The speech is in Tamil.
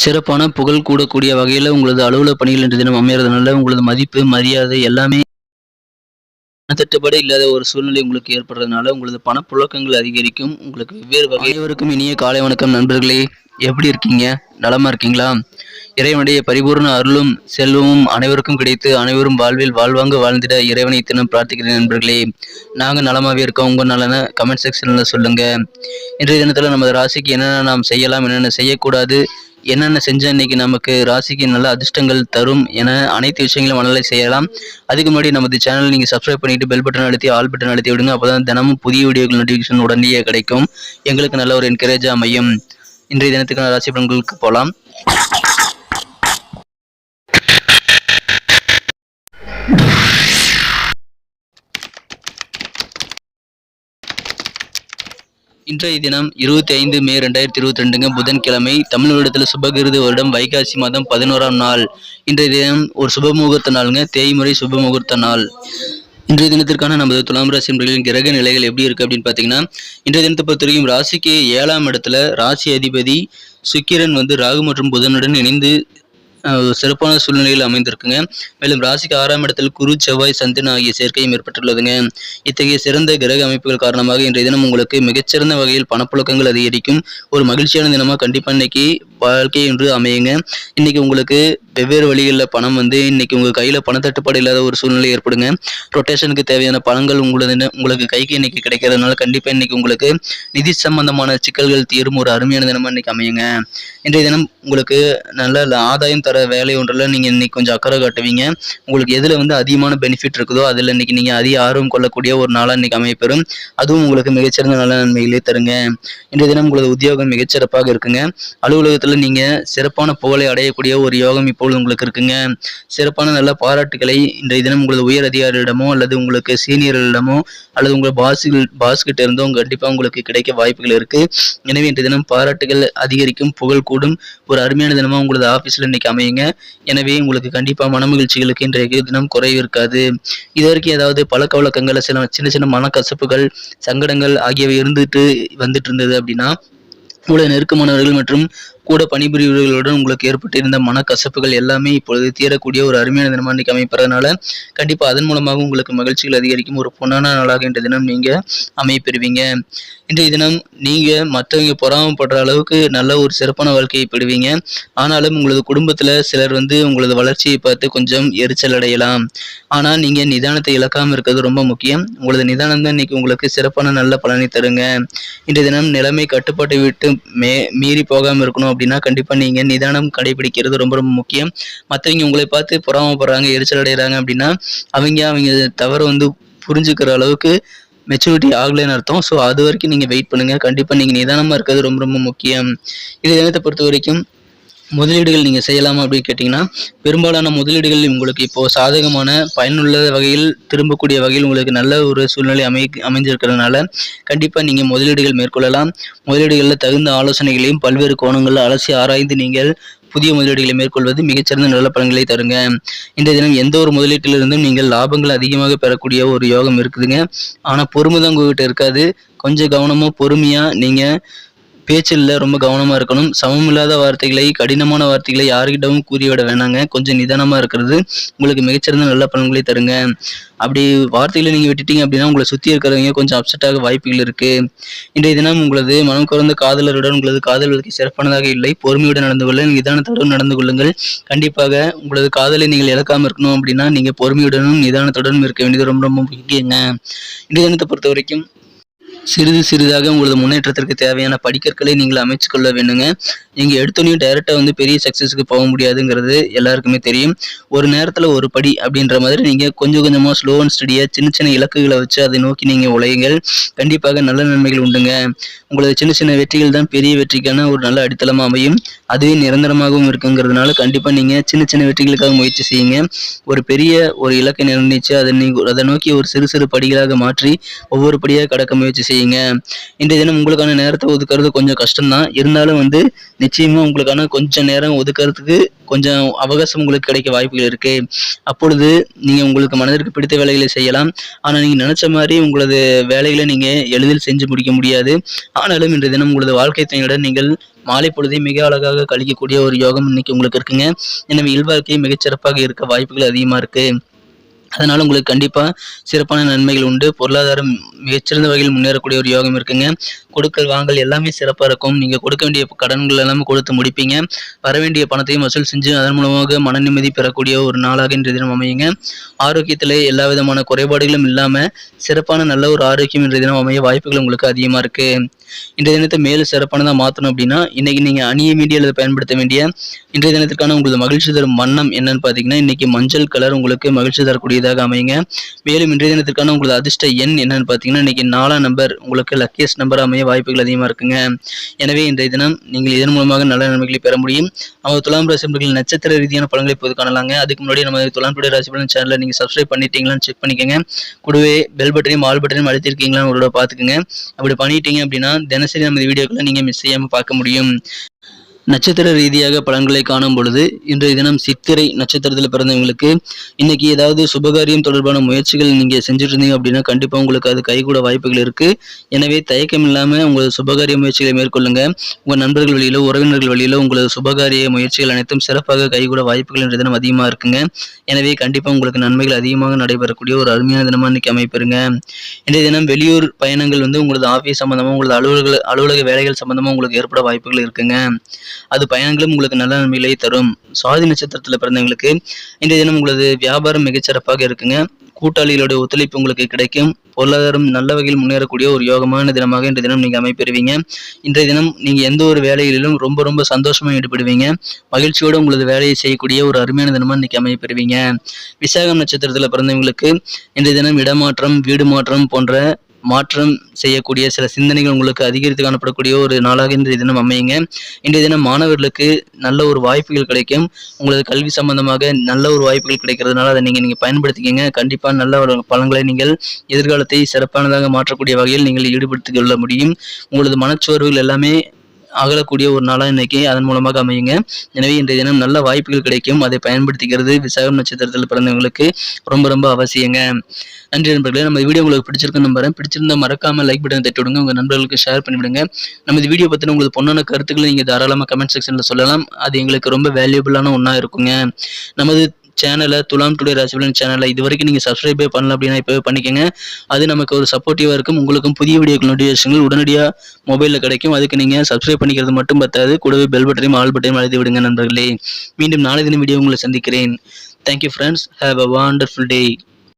சிறப்பான புகழ் கூடக்கூடிய வகையில் உங்களது அலுவலக பணிகள் இன்று தினம் அமையறதுனால உங்களது மதிப்பு மரியாதை எல்லாமே தட்டுப்பாடு இல்லாத ஒரு சூழ்நிலை உங்களுக்கு ஏற்படுறதுனால உங்களது பணப்புழக்கங்கள் அதிகரிக்கும். உங்களுக்கு வெவ்வேறு வகை அனைவருக்கும் இனிய காலை வணக்கம் நண்பர்களே. எப்படி இருக்கீங்க? நலமா இருக்கீங்களா? இறைவனுடைய பரிபூர்ண அருளும் செல்வமும் அனைவருக்கும் கிடைத்து அனைவரும் வாழ்வில் வாழ்வாங்க வாழ்ந்திட இறைவனை தினம் பிரார்த்திக்கிறேன் நண்பர்களே. நாங்கள் நலமாவே இருக்கோம். உங்கள் நலனை கமெண்ட் செக்ஷனில் சொல்லுங்க. இன்றைய தினத்தில் நமது ராசிக்கு என்னென்ன நாம் செய்யலாம் என்னென்ன செய்யக்கூடாது என்னென்ன செஞ்சால் இன்னைக்கு நமக்கு ராசிக்கு நல்ல அதிர்ஷ்டங்கள் தரும் என அனைத்து விஷயங்களும் மனநிலை செய்யலாம். அதுக்கு முன்னாடி நமது சேனல் நீங்கள் சப்ஸ்கிரைப் பண்ணிட்டு பெல் பட்டன் அழுத்தி ஆல் பட்டன் அழுத்தி விடுங்க. அப்பதான் தினமும் புதிய வீடியோக்கள் நோட்டிஃபிகேஷன் உடனடியே கிடைக்கும். எங்களுக்கு நல்ல ஒரு என்கரேஜ் அமையும். இன்றைய தினத்துக்கான ராசி பலன்களுக்கு போகலாம் இன்றைய தினம் இருபத்தி ஐந்து மே ரெண்டாயிரத்தி இருபத்தி ரெண்டுங்க புதன்கிழமை தமிழ் வருடத்தில் சுபகிருது வருடம் வைகாசி மாதம் பதினோராம் நாள். இன்றைய தினம் ஒரு சுப முகூர்த்த நாளுங்க தேய்முறை சுப முகூர்த்த நாள். இன்றைய தினத்திற்கான நமது துலாம் ராசி என்பர்களின் கிரக நிலைகள் எப்படி இருக்கு அப்படின்னு பார்த்தீங்கன்னா இன்றைய தினத்தை பொறுத்த வரைக்கும் ராசிக்கு ஏழாம் இடத்துல ராசி அதிபதி சுக்கிரன் வந்து ராகு மற்றும் புதனுடன் இணைந்து சிறப்பான சூழ்நிலையில் அமைந்திருக்குங்க. மேலும் ராசிக்கு ஆறாம் இடத்தில் குரு செவ்வாய் சந்திரன் ஆகிய சேர்க்கையும் ஏற்பட்டுள்ளதுங்க. இத்தகைய சிறந்த கிரக அமைப்புகள் காரணமாக இன்றைய தினம் உங்களுக்கு மிகச்சிறந்த வகையில் பணப்புழக்கங்கள் அதிகரிக்கும். ஒரு மகிழ்ச்சியான தினமாக கண்டிப்பாக இன்னைக்கு வாழ்க்கை என்று அமையுங்க. இன்னைக்கு உங்களுக்கு வெவ்வேறு வழிகளில் பணம் வந்து இன்னைக்கு உங்கள் கையில் பணத்தட்டுப்பாடு இல்லாத ஒரு சூழ்நிலை ஏற்படுங்க. ரொட்டேஷனுக்கு தேவையான பணங்கள் உங்களது உங்களுக்கு கைக்கு இன்னைக்கு கிடைக்கிறதுனால கண்டிப்பாக இன்னைக்கு உங்களுக்கு நிதி சம்பந்தமான சிக்கல்கள் தீரும். ஒரு அருமையான தினமாக இன்னைக்கு அமையுங்க. இன்றைய தினம் உங்களுக்கு நல்ல ஆதாயம் தர வேலை ஒன்றில் நீங்கள் இன்னைக்கு கொஞ்சம் அக்கறை காட்டுவீங்க. உங்களுக்கு எதில் வந்து அதிகமான பெனிஃபிட் இருக்குதோ அதில் இன்னைக்கு நீங்கள் அதிக ஆர்வம் கொள்ளக்கூடிய ஒரு நாளாக இன்றைக்கி அமைப்பெறும் அதுவும் உங்களுக்கு மிகச்சிறந்த நல்ல நன்மைகளே தருங்க. இன்றைய தினம் உங்களது உத்தியோகம் மிகச்சிறப்பாக இருக்குங்க. அலுவலகத்தில் நீங்கள் சிறப்பான புகழை அடையக்கூடிய ஒரு யோகம் இப்பொழுது உங்களுக்கு இருக்குங்க. சிறப்பான நல்ல பாராட்டுகளை இன்றைய தினம் உங்களது உயர் அதிகாரியிடமோ அல்லது உங்களுக்கு சீனியர்களிடமோ அல்லது உங்கள் பாஸ்கள் பாஸ்கிட்ட இருந்தோ கண்டிப்பாக உங்களுக்கு கிடைக்க வாய்ப்புகள் இருக்கு. எனவே இன்றைய தினம் பாராட்டுகள் அதிகரிக்கும் புகழ் கூடும். ஒரு அருமையான தினமாக உங்களது ஆஃபீஸில் இன்னைக்கு அமையுங்க. எனவே உங்களுக்கு கண்டிப்பாக மனமகிழ்ச்சிகளுக்கு இன்றைய தினம் குறைவு இருக்காது. இது வரைக்கும் ஏதாவது பழக்க வழக்கங்கள் சில சின்ன சின்ன மனக்கசப்புகள் சங்கடங்கள் ஆகியவை இருந்துட்டு வந்துட்டு இருந்தது அப்படின்னா உங்களுடைய நெருக்கமானவர்கள் மற்றும் கூட பணிபுரிபவர்களுடன் உங்களுக்கு ஏற்பட்டிருந்த மனக்கசப்புகள் எல்லாமே இப்பொழுது தீரக்கூடிய ஒரு அருமையான தினமாக இன்னைக்கு அமைப்பறதுனால கண்டிப்பாக அதன் மூலமாக உங்களுக்கு மகிழ்ச்சிகள் அதிகரிக்கும். ஒரு பொன்னான நாளாக இன்றைய தினம் நீங்கள் அமைப்பெறுவீங்க இன்றைய தினம் நீங்கள் மற்றவங்க பொறாமப்படுற அளவுக்கு நல்ல ஒரு சிறப்பான வாழ்க்கையை பெறுவீங்க. ஆனாலும் உங்களது குடும்பத்தில் சிலர் வந்து உங்களது வளர்ச்சியை பார்த்து கொஞ்சம் எரிச்சல் அடையலாம். ஆனால் நீங்கள் நிதானத்தை இழக்காம இருக்கிறது ரொம்ப முக்கியம். உங்களது நிதானம் தான் இன்னைக்கு உங்களுக்கு சிறப்பான நல்ல பலனை தருங்க. இன்றைய தினம் நிலைமை கட்டுப்பாட்டை விட்டு மே மீறி போகாமல் இருக்கணும் அப்படின்னா கண்டிப்பாக நீங்கள் நிதானம் கடைபிடிக்கிறது ரொம்ப ரொம்ப முக்கியம். மற்றவங்க உங்களை பார்த்து பொறாமப்படுறாங்க எரிச்சல் அடைகிறாங்க அப்படின்னா அவங்க அவங்க தவறு வந்து புரிஞ்சுக்கிற அளவுக்கு மெச்சூரிட்டி ஆகலைன்னு அர்த்தம். ஸோ அது வரைக்கும் நீங்கள் வெயிட் பண்ணுங்கள் கண்டிப்பாக நீங்கள் நிதானமாக இருக்கிறது ரொம்ப ரொம்ப முக்கியம். இது தினத்தை பொறுத்த வரைக்கும் முதலீடுகள் நீங்கள் செய்யலாமா அப்படின்னு கேட்டிங்கன்னா பெரும்பாலான முதலீடுகள் உங்களுக்கு இப்போது சாதகமான பயனுள்ள வகையில் திரும்பக்கூடிய வகையில் உங்களுக்கு நல்ல ஒரு சூழ்நிலை அமை அமைஞ்சிருக்கிறதுனால கண்டிப்பாக நீங்கள் முதலீடுகள் மேற்கொள்ளலாம். முதலீடுகளில் தகுந்த ஆலோசனைகளையும் பல்வேறு கோணங்களில் அலசி ஆராய்ந்து நீங்கள் புதிய முதலீடுகளை மேற்கொள்வது மிகச்சிறந்த நல்ல பலன்களை தருங்க. இந்த தினம் எந்த ஒரு முதலீட்டிலிருந்தும் நீங்கள் லாபங்கள் அதிகமாக பெறக்கூடிய ஒரு யோகம் இருக்குதுங்க. ஆனால் பொறுமை தான் உங்ககிட்ட இருக்காது. கொஞ்சம் கவனமாக பொறுமையாக நீங்கள் பேச்சில் ரொம்ப கவனமாக இருக்கணும். சமமில்லாத வார்த்தைகளை கடினமான வார்த்தைகளை யாருக்கிட்டவும் கூறிவிட வேணாங்க. கொஞ்சம் நிதானமாக இருக்கிறது உங்களுக்கு மிகச்சிறந்த நல்ல பலன்களை தருங்க. அப்படி வார்த்தைகளை நீங்கள் விட்டுட்டீங்க அப்படின்னா உங்களை சுற்றி இருக்கிறவங்க கொஞ்சம் அப்செட்டாக வாய்ப்புகள் இருக்குது இன்றைய தினம் உங்களது மனம் குறைந்த காதலருடன் உங்களது காதல் வாழ்க்கை சிறப்பானதாக இல்லை. பொறுமையுடன் நடந்து கொள்ள நிதானத்துடன் நடந்து கொள்ளுங்கள். கண்டிப்பாக உங்களது காதலை நீங்கள் இழக்காமல் இருக்கணும் அப்படின்னா நீங்கள் பொறுமையுடனும் நிதானத்துடனும் இருக்க வேண்டியது ரொம்ப ரொம்ப முக்கியங்க. இன்றைய தினத்தை பொறுத்த வரைக்கும் சிறிது சிறிதாக உங்களது முன்னேற்றத்திற்கு தேவையான படிக்கற்களை நீங்கள் அமைச்சு கொள்ள வேண்டுங்க. நீங்கள் எடுத்தோடனே டைரெக்டாக வந்து பெரிய சக்ஸஸுக்கு போக முடியாதுங்கிறது எல்லாருக்குமே தெரியும். ஒரு நேரத்தில் ஒரு படி அப்படின்ற மாதிரி நீங்கள் கொஞ்சம் கொஞ்சமாக ஸ்லோ அண்ட் ஸ்டடியாக சின்ன சின்ன இலக்குகளை வச்சு அதை நோக்கி நீங்கள் உழையுங்கள். கண்டிப்பாக நல்ல நன்மைகள் உண்டுங்க. உங்களது சின்ன சின்ன வெற்றிகள் தான் பெரிய வெற்றிக்கான ஒரு நல்ல அடித்தளமாக அமையும். அதுவே நிரந்தரமாகவும் இருக்குங்கிறதுனால கண்டிப்பாக நீங்கள் சின்ன சின்ன வெற்றிகளுக்காக முயற்சி செய்யுங்க. ஒரு பெரிய ஒரு இலக்கை நிர்ணயித்து அதை நீங்கள் அதை நோக்கி ஒரு சிறு சிறு படிகளாக மாற்றி ஒவ்வொரு படியாக கடக்க முயற்சி செய்யுங்க. செய்யுங்க. இன்றைய தினம் உங்களுக்கான நேரத்தை ஒதுக்குறது கொஞ்சம் கஷ்டம்தான். இருந்தாலும் வந்து நிச்சயமா உங்களுக்கான கொஞ்சம் நேரம் ஒதுக்குறதுக்கு கொஞ்சம் அவகாசம் உங்களுக்கு கிடைக்க வாய்ப்புகள் இருக்கு. அப்பொழுது நீங்க உங்களுக்கு மனதிற்கு பிடித்த வேலைகளை செய்யலாம். ஆனா நீங்க நினைச்ச மாதிரி உங்களது வேலைகளை நீங்க எளிதில் செஞ்சு முடிக்க முடியாது. ஆனாலும் இன்றைய தினம் உங்களது வாழ்க்கை துணையுடன் நீங்கள் மாலை பொழுதை மிக அழகாக கழிக்கக்கூடிய ஒரு யோகம் இன்னைக்கு உங்களுக்கு இருக்குங்க. எனவே இல்வாழ்க்கை மிகச்சிறப்பாக இருக்க வாய்ப்புகள் அதிகமா இருக்கு. அதனால் உங்களுக்கு கண்டிப்பாக சிறப்பான நன்மைகள் உண்டு. பொருளாதாரம் மிகச்சிறந்த வகையில் முன்னேறக்கூடிய ஒரு யோகம் இருக்குங்க. கொடுக்கல் வாங்கல் எல்லாமே சிறப்பாக இருக்கும். நீங்க கொடுக்க வேண்டிய கடன்கள் எல்லாமே கொடுத்து முடிப்பீங்க. வர வேண்டிய பணத்தையும் வசூல் செஞ்சு அதன் மூலமாக மன நிம்மதி பெறக்கூடிய ஒரு நாளாக இன்றைய தினம் அமையுங்க. ஆரோக்கியத்தில் எல்லா விதமான குறைபாடுகளும் இல்லாம சிறப்பான நல்ல ஒரு ஆரோக்கியம் இன்றைய தினம் அமைய வாய்ப்புகள் உங்களுக்கு அதிகமா இருக்கு. இன்றைய தினத்தை மேலும் சிறப்பானதாக மாற்றணும் அப்படின்னா இன்னைக்கு நீங்க அணிய மீடியாவில் பயன்படுத்த வேண்டிய இன்றைய தினத்திற்கான உங்களது மகிழ்ச்சி தரும் வண்ணம் என்னன்னு பார்த்தீங்கன்னா இன்னைக்கு மஞ்சள் கலர் உங்களுக்கு மகிழ்ச்சி தரக்கூடியதாக அமையுங்க. மேலும் இன்றைய தினத்திற்கான உங்களது அதிர்ஷ்ட எண் என்னன்னு பார்த்தீங்கன்னா இன்னைக்கு நாலாம் நம்பர் உங்களுக்கு லக்கியஸ்ட் நம்பர் அமைய வாய்ப்புகள் அதிகமாக இருக்குங்க. எனவே இன்றைய தினம் நீங்கள் இதன் மூலமாக நல்ல நன்மைகளை பெற முடியும். அவர் துலாம் ராசி நண்பர்கள் நட்சத்திர ரீதியான பலன்களை இப்போது காணலாங்க. அதுக்கு முன்னாடி நம்ம துலாம் டுடே ராசி பலன் சேனலை நீங்கள் சப்ஸ்கிரைப் பண்ணிட்டீங்களான்னு செக் பண்ணிக்கோங்க. கூடவே பெல் பட்டனையும் ஆல் பட்டனையும் அழுத்திருக்கீங்களான்னு ஒரு பார்த்துக்குங்க. அப்படி பண்ணிட்டீங்க அப்படின்னா தினசரி நமது வீடியோக்களை நீங்கள் மிஸ் செய்யாமல் பார்க்க முடியும். நட்சத்திர ரீதியாக பலன்களை காணும் பொழுது இன்றைய தினம் சித்திரை நட்சத்திரத்தில் பிறந்தவங்களுக்கு இன்னைக்கு ஏதாவது சுபகாரியம் தொடர்பான முயற்சிகள் நீங்கள் செஞ்சுட்டு இருந்தீங்க அப்படின்னா கண்டிப்பாக உங்களுக்கு அது கைகூட வாய்ப்புகள் இருக்குது எனவே தயக்கம் இல்லாமல் உங்களது சுபகாரிய முயற்சிகளை மேற்கொள்ளுங்க. உங்கள் நண்பர்கள் வழியிலோ உறவினர்கள் வழியிலோ உங்களது சுபகாரிய முயற்சிகள் அனைத்தும் சிறப்பாக கைகூட வாய்ப்புகள் இன்றைய தினம் அதிகமாக இருக்குங்க. எனவே கண்டிப்பாக உங்களுக்கு நன்மைகள் அதிகமாக நடைபெறக்கூடிய ஒரு அருமையான தினமாக இன்னைக்கு அமைப்பிருங்க இன்றைய தினம் வெளியூர் பயணங்கள் வந்து உங்களது ஆஃபீஸ் சம்மந்தமாக உங்களது அலுவலக அலுவலக வேலைகள் சம்மந்தமாக உங்களுக்கு ஏற்பட வாய்ப்புகள் இருக்குங்க. அது பயணங்களும் உங்களுக்கு நல்ல நன்மைகளை தரும். சுவாதி நட்சத்திரத்தில் பிறந்தவங்களுக்கு இன்றைய தினம் உங்களது வியாபாரம் மிகச்சிறப்பாக இருக்குங்க. கூட்டாளிகளுடைய ஒத்துழைப்பு உங்களுக்கு கிடைக்கும். பொருளாதாரம் நல்ல வகையில் முன்னேறக்கூடிய ஒரு யோகமான தினமாக இன்றைய தினம் நீங்க அமைப்பெறுவீங்க. இன்றைய தினம் நீங்க எந்த ஒரு வேலைகளிலும் ரொம்ப ரொம்ப சந்தோஷமா ஈடுபடுவீங்க. மகிழ்ச்சியோடு உங்களது வேலையை செய்யக்கூடிய ஒரு அருமையான தினமா இன்னைக்கு அமைப்பெறுவீங்க. விசாகம் நட்சத்திரத்தில் பிறந்தவங்களுக்கு இன்றைய தினம் இடமாற்றம் வீடு மாற்றம் போன்ற மாற்றம் செய்யக்கூடிய சில சிந்தனைகள் உங்களுக்கு அதிகரித்து காணப்படக்கூடிய ஒரு நாளாக இன்றைய தினம் அமையுங்க. இன்றைய தினம் மாணவர்களுக்கு நல்ல ஒரு வாய்ப்புகள் கிடைக்கும். உங்களது கல்வி சம்பந்தமாக நல்ல ஒரு வாய்ப்புகள் கிடைக்கிறதுனால அதை நீங்கள் நீங்கள் பயன்படுத்திக்கங்க. கண்டிப்பாக நல்ல ஒரு பலன்களை நீங்கள் எதிர்காலத்தை சிறப்பானதாக மாற்றக்கூடிய வகையில் நீங்கள் ஈடுபடுத்திக் கொள்ள முடியும். உங்களது மனச்சோர்வுகள் எல்லாமே அகலக்கூடிய ஒரு நாளாக இன்னைக்கு அதன் மூலமாக அமையுங்க. எனவே இன்றைய தினம் நல்ல வாய்ப்புகள் கிடைக்கும். அதை பயன்படுத்திக்கிறது விசாகம் நட்சத்திரத்தில் பிறந்தவங்களுக்கு ரொம்ப ரொம்ப அவசியங்க. நன்றி நண்பர்களே நம்ம வீடியோ உங்களுக்கு பிடிச்சிருக்கு நம்புறேன். பிடிச்சிருந்தா மறக்காம லைக் பட்டன் தட்டி விடுங்க. உங்க நண்பர்களுக்கு ஷேர் பண்ணிவிடுங்க. நம்ம இந்த வீடியோ பத்தின உங்களுக்கு பொண்ணான கருத்துக்களை நீங்க தாராளமாக கமெண்ட் செக்ஷன்ல சொல்லலாம். அது எங்களுக்கு ரொம்ப வேல்யூபிளான ஒன்றா இருக்குங்க. நமது சேனலை துலாம் டுடே ராசிபலன் சேனலை இது வரைக்கும் நீங்கள் சப்ஸ்கிரைபே பண்ணல அப்படின்னா இப்போவே பண்ணிக்கோங்க. அது நமக்கு ஒரு சப்போர்ட்டிவாக இருக்கும். உங்களுக்கும் புதிய வீடியோக்கள் நோட்டிஃபிகேஷன்கள் உடனடியாக மொபைலில் கிடைக்கும். அதுக்கு நீங்கள் சப்ஸ்கிரைப் பண்ணிக்கிறது மட்டும் பத்தாது. கூடவே பெல் பட்டனையும் ஆல் பட்டனையும் அழுத்தி விடுங்க நண்பர்களே. மீண்டும் நாளை தினம் வீடியோ உங்களை சந்திக்கிறேன். Thank you friends have a wonderful day